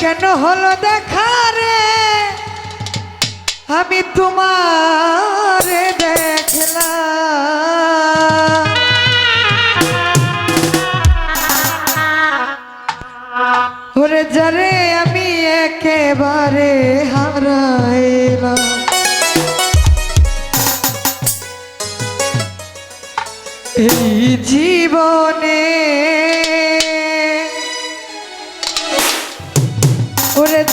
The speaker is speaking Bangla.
কেন হলো দেখা রে? আমি তোমার দেখলা যারে আমি একেবারে হারাইলাম। এই জীবনে